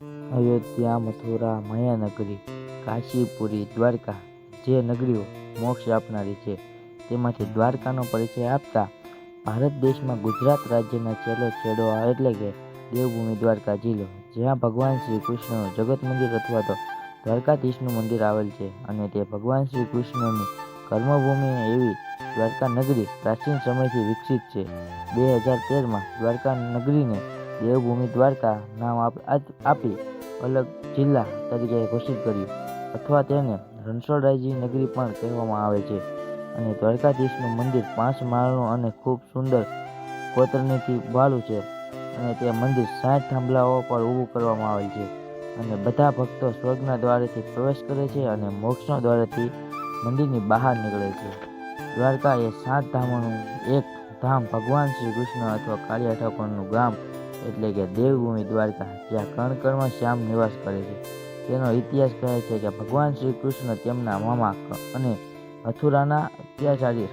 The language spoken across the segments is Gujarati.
અયોધ્યા, મથુરા, માયાનગરી, કાશીપુરી, દ્વારકા જે નગરીઓ મોક્ષ આપનારી છે, તેમાંથી દ્વારકાનો પરિચય આપતા ભારત દેશમાં ગુજરાત રાજ્યના છેલ્લો છેડો એટલે કે દેવભૂમિ દ્વારકા જિલ્લો, જ્યાં ભગવાન શ્રી કૃષ્ણનું જગત મંદિર અથવા તો દ્વારકાધીશનું મંદિર આવેલ છે અને તે ભગવાન શ્રી કૃષ્ણની કર્મભૂમિ એવી દ્વારકા નગરી પ્રાચીન સમયથી વિકસિત છે. બે હજાર તેરમાં દ્વારકા નગરીને દેવભૂમિ દ્વારકા નામ આપ- અલગ જિલ્લા તરીકે ઘોષિત કર્યું. અથવા તેને રણછોડરાયજી નગરી પણ કહેવામાં આવે છે. અને દ્વારકાધીશનું મંદિર પાંચ માળનું અને ખૂબ સુંદર કોતરણીથી વાળું છે. અને તે મંદિર સાઠ થાંભલાઓ પર ઊભું કરવામાં આવેલ છે. અને બધા ભક્તો સ્વર્ગના દ્વારેથી પ્રવેશ કરે છે અને મોક્ષના દ્વારેથી મંદિરની બહાર નીકળે છે. દ્વારકા એ સાત ધામોનું એક ધામ ભગવાન શ્રી કૃષ્ણ અથવા કાળિયા ઠાકોરનું ગામ એટલે કે દેવભૂમિ દ્વારકા, જ્યાં કણ કણમાં શ્યામ નિવાસ કરે છે. તેનો ઇતિહાસ કહે છે કે ભગવાન શ્રી કૃષ્ણ તેમના મામા અને મથુરાના અત્યાચારી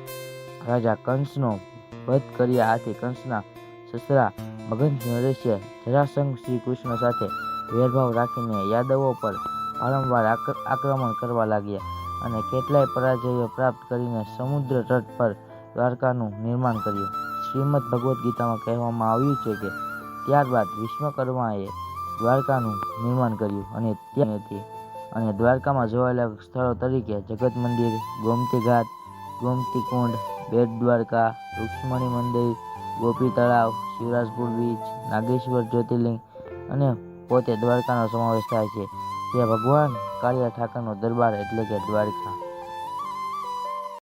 રાજા કંસનો વધ કર્યા આથી કંસના સસરા મગધ નરેશે જરાસંઘ શ્રી કૃષ્ણ સાથે વેરભાવ રાખીને યાદવો પર વારંવાર આક્રમણ કરવા લાગ્યા અને કેટલાય પરાજયો પ્રાપ્ત કરીને સમુદ્ર તટ પર દ્વારકાનું નિર્માણ કર્યું. શ્રીમદ ભગવદ્ ગીતામાં કહેવામાં આવ્યું છે કે ત્યારબાદ વિશ્વકર્માએ દ્વારકાનું નિર્માણ કર્યું અને ત્યાં હતી. અને દ્વારકામાં જોવાયેલા સ્થળો તરીકે જગત મંદિર ગોમતી ઘાટ ગોમતી કુંડ બેટ દ્વારકા રૂક્ષ્મણી મંદિર ગોપી તળાવ શિવરાજપુર બીચ, નાગેશ્વર જ્યોતિર્લિંગ અને પોતે દ્વારકાનો સમાવેશ થાય છે. જે ભગવાન કાળિયા ઠાકરનો દરબાર એટલે કે દ્વારકા.